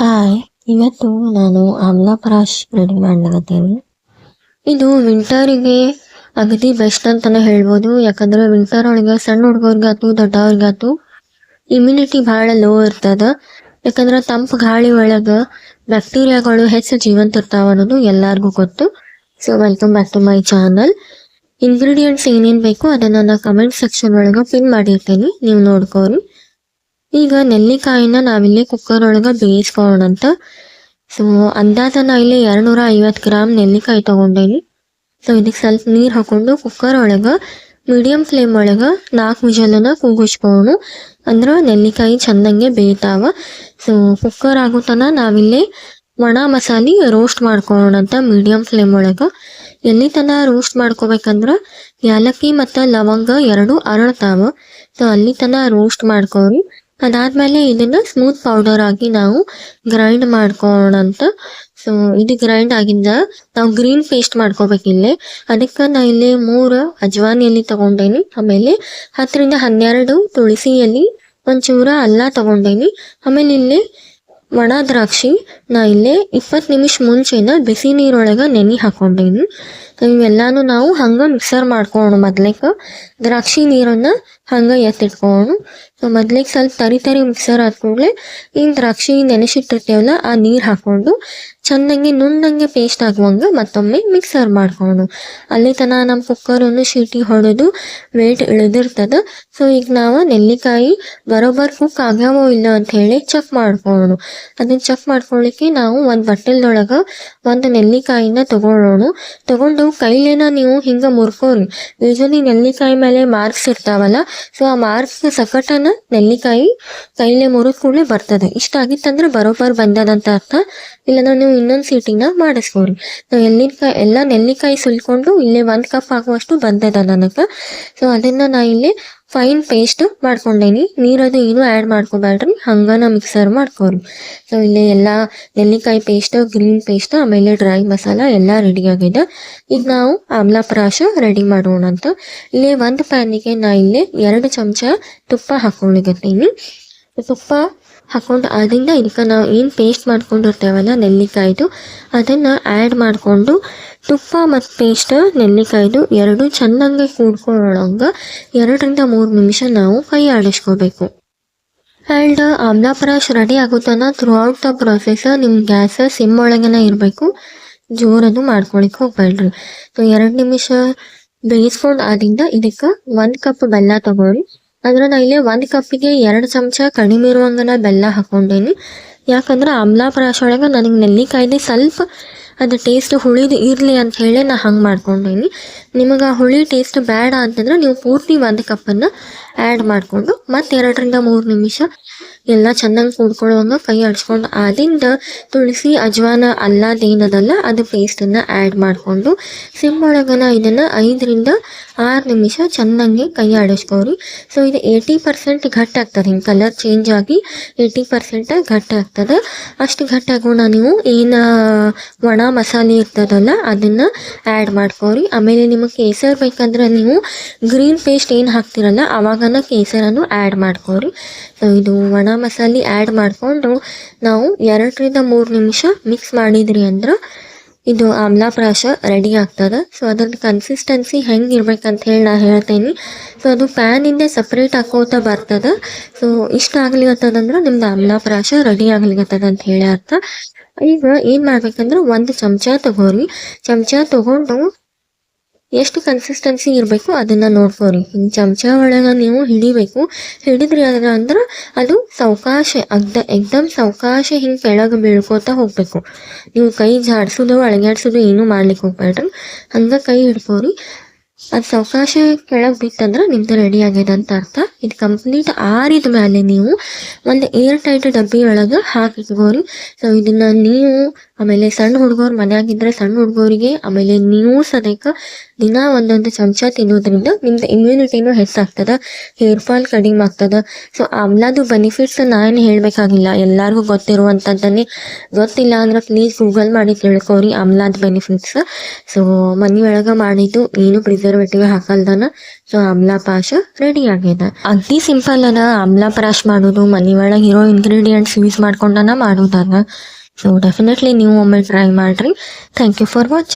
Hi, ಇವತ್ತು ನಾನು amla ಪರಾಶ್ ready ಮಾಡ್ಲಾಗತ್ತೇನೆ. ಇದು ವಿಂಟರಿಗೆ ಅಗದಿ ಬೆಸ್ಟ್ ಅಂತಲೇ ಹೇಳ್ಬೋದು. ಯಾಕಂದ್ರೆ ವಿಂಟರ್ ಒಳಗೆ ಸಣ್ಣ ಹುಡುಗರಿಗಾತು ದೊಡ್ಡವ್ರಿಗಾತು ಇಮ್ಯುನಿಟಿ ಭಾಳ ಲೋ ಇರ್ತದ. ಯಾಕಂದ್ರೆ ತಂಪು ಗಾಳಿ ಒಳಗೆ ಬ್ಯಾಕ್ಟೀರಿಯಾಗಳು ಹೆಚ್ಚು ಜೀವಂತ ಇರ್ತಾವ ಅನ್ನೋದು ಎಲ್ಲರಿಗೂ ಗೊತ್ತು. So welcome back to my channel ingredients ಏನೇನು ಬೇಕು ಅದನ್ನು ನಾನು ಕಮೆಂಟ್ ಸೆಕ್ಷನ್ ಒಳಗೆ ಪಿನ್ ಮಾಡಿರ್ತೀನಿ. ನೀವು ನೋಡ್ಕೋರಿ. ಈಗ ನೆಲ್ಲಿಕಾಯಿನ ನಾವಿಲ್ಲಿ ಕುಕ್ಕರ್ ಒಳಗೆ ಬೇಯಿಸ್ಕೊಳ್ಳೋಣಂತ ಸೊ ಅಂದಾಜ ನಾ ಇಲ್ಲಿ ಎರಡ್ನೂರ ಐವತ್ತು ಗ್ರಾಮ್ ನೆಲ್ಲಿಕಾಯಿ ತೊಗೊಂಡೇನಿ. ಸೊ ಇದಕ್ಕೆ ಸ್ವಲ್ಪ ನೀರು ಹಾಕೊಂಡು ಕುಕ್ಕರ್ ಒಳಗೆ ಮೀಡಿಯಂ ಫ್ಲೇಮ್ ಒಳಗೆ ನಾಲ್ಕು ವಿಜಲನ್ನ ಕೂಗಿಸ್ಕೊಳ್ಳೋಣ. ಅಂದ್ರೆ ನೆಲ್ಲಿಕಾಯಿ ಚೆಂದಂಗೆ ಬೇಯ್ತಾವ. ಸೊ ಕುಕ್ಕರ್ ಆಗೋ ತನಕ ನಾವಿಲ್ಲಿ ಒಣ ಮಸಾಲೆ ರೋಸ್ಟ್ ಮಾಡ್ಕೊಳ್ಳೋಣ ಅಂತ ಮೀಡಿಯಂ ಫ್ಲೇಮ್ ಒಳಗೆ. ಎಲ್ಲಿ ತನ ರೋಸ್ಟ್ ಮಾಡ್ಕೋಬೇಕಂದ್ರ ಏಲಕ್ಕಿ ಮತ್ತು ಲವಂಗ ಎರಡು ಅರಳ್ತಾವ. ಸೊ ಅಲ್ಲಿ ತನ ರೋಸ್ಟ್ ಮಾಡ್ಕೊರಿ ಅದಾದ್ಮೇಲೆ ಇದನ್ನ ಸ್ಮೂತ್ ಪೌಡರ್ ಆಗಿ ನಾವು ಗ್ರೈಂಡ್ ಮಾಡ್ಕೊಳ್ಳೋಣ ಅಂತ. ಸೊ ಇದು ಗ್ರೈಂಡ್ ಆಗಿದ್ದ ನಾವು ಗ್ರೀನ್ ಪೇಸ್ಟ್ ಮಾಡ್ಕೋಬೇಕು ಇಲ್ಲಿ. ಅದಕ್ಕೆ ನಾ ಇಲ್ಲಿ ಮೂರು ಅಜ್ವಾನಿ ಎಲೆ ತಗೊಂಡೇನಿ. ಆಮೇಲೆ ಹತ್ತರಿಂದ ಹನ್ನೆರಡು ತುಳಸಿ ಎಲೆ ಒಂಚೂರ ಅಲ್ಲ ತಗೊಂಡೇನಿ. ಆಮೇಲೆ ಇಲ್ಲಿ ಒಣ ದ್ರಾಕ್ಷಿ ನಾ ಇಲ್ಲೇ ಇಪ್ಪತ್ತು ನಿಮಿಷ ಮುಂಚೆನ ಬಿಸಿ ನೀರೊಳಗೆ ನೆನೆ ಹಾಕೊಂಡೇನಿ. ಇವೆಲ್ಲಾನು ನಾವು ಹಂಗೆ ಮಿಕ್ಸರ್ ಮಾಡ್ಕೊಳ್ಳೋಣ ಮೊದ್ಲೇಕ. ದ್ರಾಕ್ಷಿ ನೀರನ್ನು ಹಂಗೆ ಎತ್ತಿಟ್ಕೊಳ್ಳೋಣ ಸೊ ಮೊದ್ಲಿಗೆ ಸ್ವಲ್ಪ ತರಿ ತರಿ ಮಿಕ್ಸರ್ ಹಾಕೊಂಡ್ಲೆ ಇನ್ನು ದ್ರಾಕ್ಷಿ ನೆನೆಸಿಟ್ಟಿರ್ತೇವಲ್ಲ ಆ ನೀರು ಹಾಕೊಂಡು ಚೆನ್ನಾಗಿ ನುಣ್ಣಂಗೆ ಪೇಸ್ಟ್ ಆಗುವಂಗೆ ಮತ್ತೊಮ್ಮೆ ಮಿಕ್ಸರ್ ಮಾಡ್ಕೊಳ್ಳೋಣ ಅಲ್ಲಿ ತನ ನಮ್ಮ ಕುಕ್ಕರನ್ನು ಶೀಟಿ ಹೊಡೆದು ವೇಟ್ ಇಳಿದಿರ್ತದ. ಸೊ ಈಗ ನಾವು ನೆಲ್ಲಿಕಾಯಿ ಬರೋಬ್ಬರ್ ಕುಕ್ ಆಗ್ಯಾವೋ ಇಲ್ಲ ಅಂತ ಹೇಳಿ ಚೆಕ್ ಮಾಡ್ಕೊಳ್ಳೋಣ ಅದನ್ನ ಚೆಕ್ ಮಾಡ್ಕೊಳ್ಳಿಕ್ಕೆ ನಾವು ಒಂದು ಬಟ್ಟೆಲ್ದೊಳಗೆ ಒಂದು ನೆಲ್ಲಿಕಾಯಿನ ತಗೊಳ್ಳೋಣ ತಗೊಂಡು ಕೈಲೇನ ನೀವು ಹಿಂಗೆ ಮುರ್ಕೋರಿ ಯೂಶಲಿ ನೆಲ್ಲಿಕಾಯಿ ಮೇಲೆ ಮಾರ್ಕ್ಸ್ ಇರ್ತಾವಲ್ಲ ಸೊ ಆ ಮಾರ್ಕ್ಸ್ ಸಕಟನ ನೆಲ್ಲಿಕಾಯಿ ಕೈಲೇ ಮುರಿದ ಕೂಡಲೇ ಬರ್ತದೆ. ಇಷ್ಟ ಆಗಿತ್ತಂದ್ರೆ ಬರೋಬ್ಬರ್ ಬಂದದಂತ ಅರ್ಥ. ಇಲ್ಲಾಂದ್ರೆ ನೀವು ಇನ್ನೊಂದು ಸೀಟಿನ ಮಾಡಿಸ್ಕೊಳ್ರಿ ನಾವು ಎಲ್ಲಿಕಾಯಿ ಎಲ್ಲ ನೆಲ್ಲಿಕಾಯಿ ಸುಲ್ಕೊಂಡು ಇಲ್ಲೇ ಒಂದು ಕಪ್ ಆಗುವಷ್ಟು ಬಂದದ ನನಗೆ. ಸೊ ಅದನ್ನ ನಾ ಇಲ್ಲಿ ಫೈನ್ ಪೇಸ್ಟ್ ಮಾಡ್ಕೊಂಡೇನಿ. ನೀರದು ಏನು ಆ್ಯಡ್ ಮಾಡ್ಕೋಬೇಡ್ರಿ ಹಂಗನ ಮಿಕ್ಸರ್ ಮಾಡ್ಕೋರಿ. ಸೊ ಇಲ್ಲಿ ಎಲ್ಲ ನೆಲ್ಲಿಕಾಯಿ ಪೇಸ್ಟ್ ಗ್ರೀನ್ ಪೇಸ್ಟ್ ಆಮೇಲೆ ಡ್ರೈ ಮಸಾಲ ಎಲ್ಲ ರೆಡಿ ಆಗಿದೆ ಈಗ ನಾವು ಆಮ್ಲ ಪ್ರಾಶ ರೆಡಿ ಮಾಡೋಣ ಅಂತ. ಇಲ್ಲಿ ಒಂದು ಪ್ಯಾನಿಗೆ ನಾ ಇಲ್ಲಿ ಎರಡು ಚಮಚ ತುಪ್ಪ ಹಾಕೊಂಡಿಗತ್ತೀನಿ ತುಪ್ಪ ಹಾಕೊಂಡು ಅದರಿಂದ ಇದಕ್ಕೆ ನಾವು ಏನು ಪೇಸ್ಟ್ ಮಾಡ್ಕೊಂಡಿರ್ತೇವಲ್ಲ ನೆಲ್ಲಿಕಾಯ್ದು, ಅದನ್ನು ಆ್ಯಡ್ ಮಾಡಿಕೊಂಡು ತುಪ್ಪ ಮತ್ತು ಪೇಸ್ಟ್ ನೆಲ್ಲಿಕಾಯ್ದು ಎರಡು ಚೆನ್ನಾಗಿ ಕೂಡ್ಕೊಳ್ಳೋಂಗೆ ಎರಡರಿಂದ ಮೂರು ನಿಮಿಷ ನಾವು ಕೈ ಆಡಿಸ್ಕೋಬೇಕು. ಆ್ಯಂಡ್ ಆಮ್ಲಾಪರಾಶ್ ರೆಡಿ ಆಗುತ್ತಾನ? ಥ್ರೂ ಔಟ್ ದ ಪ್ರೊಸೆಸ್ ನಿಮ್ಮ ಗ್ಯಾಸ್ ಸಿಮ್ ಒಳಗೇನೆ ಇರಬೇಕು. ಜೋರದು ಮಾಡ್ಕೊಳಿಕ್ಕೆ ಹೋಗ್ಬೇಡ್ರಿ. ಸೊ ಎರಡು ನಿಮಿಷ ಬೇಯಿಸ್ಕೊಂಡು ಆದಿಂದ ಇದಕ್ಕೆ ಒಂದು ಕಪ್ ಬೆಲ್ಲ ತಗೊಳ್ಳಿ. ಅಂದ್ರೆ ನಾ ಇಲ್ಲಿ ಒಂದು ಕಪ್ಪಿಗೆ ಎರಡು ಚಮಚ ಕಡಿಮೆ ಇರುವಂಗನ ಬೆಲ್ಲ ಹಾಕೊಂಡೇನಿ. ಯಾಕಂದ್ರೆ ಆಮ್ಲಾ ಒಳಗೆ ನನಗೆ ನೆಲ್ಲಿಕಾಯ್ದೆ ಸ್ವಲ್ಪ ಅದು ಟೇಸ್ಟ್ ಹುಳಿದು ಇರಲಿ ಅಂತ ಹೇಳಿ ನಾ ಹಂಗೆ ಮಾಡ್ಕೊಂಡೇನಿ. ನಿಮಗೆ ಆ ಹುಳಿ ಟೇಸ್ಟ್ ಬೇಡ ಅಂತಂದ್ರೆ ನೀವು ಪೂರ್ತಿ ಒಂದು ಕಪ್ಪನ್ನು ಆ್ಯಡ್ ಮಾಡಿಕೊಂಡು ಮತ್ತೆ ಎರಡರಿಂದ ಮೂರು ನಿಮಿಷ ಎಲ್ಲ ಚೆನ್ನಾಗಿ ಕೂಡ್ಕೊಳ್ಳುವಂಗೆ ಕೈ ಆಡಿಸ್ಕೊಂಡು ಆದಿಂದ ತುಳಸಿ, ಅಜ್ವಾನ ಅಲ್ಲದೇನದಲ್ಲ ಅದು ಪೇಸ್ಟನ್ನು ಆ್ಯಡ್ ಮಾಡಿಕೊಂಡು ಸಿಮ್ ಒಳಗನ ಇದನ್ನು ಐದರಿಂದ ಆರು ನಿಮಿಷ ಚೆನ್ನಾಗಿ ಕೈ ಆಡಿಸ್ಕೋರಿ ಸೊ ಇದು ಏಯ್ಟಿ ಪರ್ಸೆಂಟ್ ಗಟ್ಟಿ ಆಗ್ತದೆ. ಹಿಂಗೆ ಕಲರ್ ಚೇಂಜ್ ಆಗಿ ಏಯ್ಟಿ ಪರ್ಸೆಂಟ್ ಗಟ್ಟಿ ಆಗ್ತದೆ. ಅಷ್ಟು ಗಟ್ಟಿ ಆಗೋಣ ನೀವು. ಏನು ಒಣ ಮಸಾಲೆ ಇರ್ತದಲ್ಲ, ಅದನ್ನು ಆ್ಯಡ್ ಮಾಡ್ಕೋರಿ. ಆಮೇಲೆ ನಿಮಗೆ ಕೇಸರ್ ಬೇಕಂದ್ರೆ ನೀವು ಗ್ರೀನ್ ಪೇಸ್ಟ್ ಏನು ಹಾಕ್ತಿರಲ್ಲ, ಅವಾಗನ ಕೇಸರನ್ನು ಆ್ಯಡ್ ಮಾಡ್ಕೋರಿ ಸೊ, ಇದು ಒಣ ಮಸಾಲೆ ಆ್ಯಡ್ ಮಾಡಿಕೊಂಡು ನಾವು ಎರಡರಿಂದ ಮೂರು ನಿಮಿಷ ಮಿಕ್ಸ್ ಮಾಡಿದ್ರಿ ಅಂದ್ರೆ ಇದು ಆಮ್ಲಾ ಪ್ರಾಶ ರೆಡಿ ಆಗ್ತದೆ. ಸೊ ಅದ್ರದ್ದು ಕನ್ಸಿಸ್ಟೆನ್ಸಿ ಹೆಂಗೆ ಇರ್ಬೇಕಂತ ಹೇಳಿ ನಾ ಹೇಳ್ತೇನೆ. ಸೊ, ಅದು ಪ್ಯಾನಿಂದ ಸಪ್ರೇಟ್ ಹಾಕೋತ ಬರ್ತದೆ. ಸೊ, ಇಷ್ಟ ಆಗ್ಲಿಗತ್ತದಂದ್ರೆ ನಿಮ್ದು ಆಮ್ಲಾಪ್ರಾಶ ರೆಡಿ ಆಗ್ಲಿಗತ್ತದ ಅಂತ ಹೇಳಿ ಅರ್ಥ. ಈಗ ಏನು ಮಾಡ್ಬೇಕಂದ್ರೆ ಒಂದು ಚಮಚ ತಗೋರಿ. ಚಮಚ ತಗೊಂಡು ಎಷ್ಟು ಕನ್ಸಿಸ್ಟೆನ್ಸಿ ಇರಬೇಕು ಅದನ್ನು ನೋಡ್ಕೋರಿ. ಹಿಂಗೆ ಚಮಚ ಒಳಗೆ ನೀವು ಹಿಡಿಬೇಕು. ಹಿಡಿದ್ರಿ ಅದ್ರ ಅಂದ್ರೆ ಅದು ಸಾವಕಾಶ, ಅಗ್ದ, ಎಕ್ದಮ್ ಸಾವಕಾಶ ಹಿಂಗೆ ಕೆಳಗೆ ಬೀಳ್ಕೋತಾ ಹೋಗಬೇಕು. ನೀವು ಕೈ ಜಾಡ್ಸೋದು, ಅಳಗ್ಯಾಡ್ಸೋದು ಏನೂ ಮಾಡ್ಲಿಕ್ಕೆ ಹೋಗ್ಬೇಡ್ರಿ ಹಂಗೆ ಕೈ ಹಿಡ್ಕೋರಿ. ಅದು ಸಾವಕಾಶ ಕೆಳಗೆ ಬಿತ್ತಂದ್ರೆ ನಿಮ್ದು ರೆಡಿ ಆಗಿದೆ ಅಂತ ಅರ್ಥ. ಇದು ಕಂಪ್ಲೀಟ್ ಆರಿದ ಮೇಲೆ ನೀವು ಒಂದು ಏರ್ ಟೈಟ್ ಡಬ್ಬಿ ಒಳಗೆ ಹಾಕಿಟ್ಕೋರಿ. ಸೊ ಇದನ್ನ ನೀವು ಆಮೇಲೆ ಸಣ್ಣ ಹುಡುಗರು ಮನೆಯಾಗಿದ್ದರೆ ಸಣ್ಣ ಹುಡುಗರಿಗೆ ಆಮೇಲೆ ನೀವು ಸದ್ಯಕ್ಕೆ ದಿನ ಒಂದೊಂದು ಚಮಚ ತಿನ್ನೋದ್ರಿಂದ ನಿಮ್ದು ಇಮ್ಯುನಿಟಿನೂ ಹೆಚ್ಚಾಗ್ತದೆ ಹೇರ್ ಫಾಲ್ ಕಡಿಮೆ ಆಗ್ತದೆ. ಸೊ ಆಮ್ಲದು ಬೆನಿಫಿಟ್ಸ್ ನಾನು ಹೇಳಬೇಕಾಗಿಲ್ಲ. ಎಲ್ಲರಿಗೂ ಗೊತ್ತಿರುವಂಥದ್ದನ್ನೇ ಗೊತ್ತಿಲ್ಲ ಅಂದ್ರೆ ಪ್ಲೀಸ್ ಗೂಗಲ್ ಮಾಡಿ ತಿಳ್ಕೋರಿ. ಆಮ್ಲಾದ ಬೆನಿಫಿಟ್ಸ್ ಸೊ ಮನೆ ಒಳಗೆ ಮಾಡಿದ್ದು ಏನು ಪ್ರಿಸರ್ವ್ ಪ್ರಿಸರ್ವೇಟಿವ್ ಹಾಕಲ್ದನ ಸೊ ಆಮ್ಲಾ ಪಾಶ ರೆಡಿ ಆಗ್ಯದ ಅಗ್ದಿ ಸಿಂಪಲ್ ಅದ ಆಮ್ಲಾ ಪ್ರಾಶ್ ಮಾಡೋದು ಮನಿ ಒಳಗೆ ಇರೋ ಇಂಗ್ರೀಡಿಯೆಂಟ್ಸ್ ಯೂಸ್ ಮಾಡ್ಕೊಂಡನ ಮಾಡೋದದ. ಸೊ ಡೆಫಿನೆಟ್ಲಿ ನೀವು ಒಮ್ಮೆ ಟ್ರೈ ಮಾಡ್ರಿ. Thank you for watching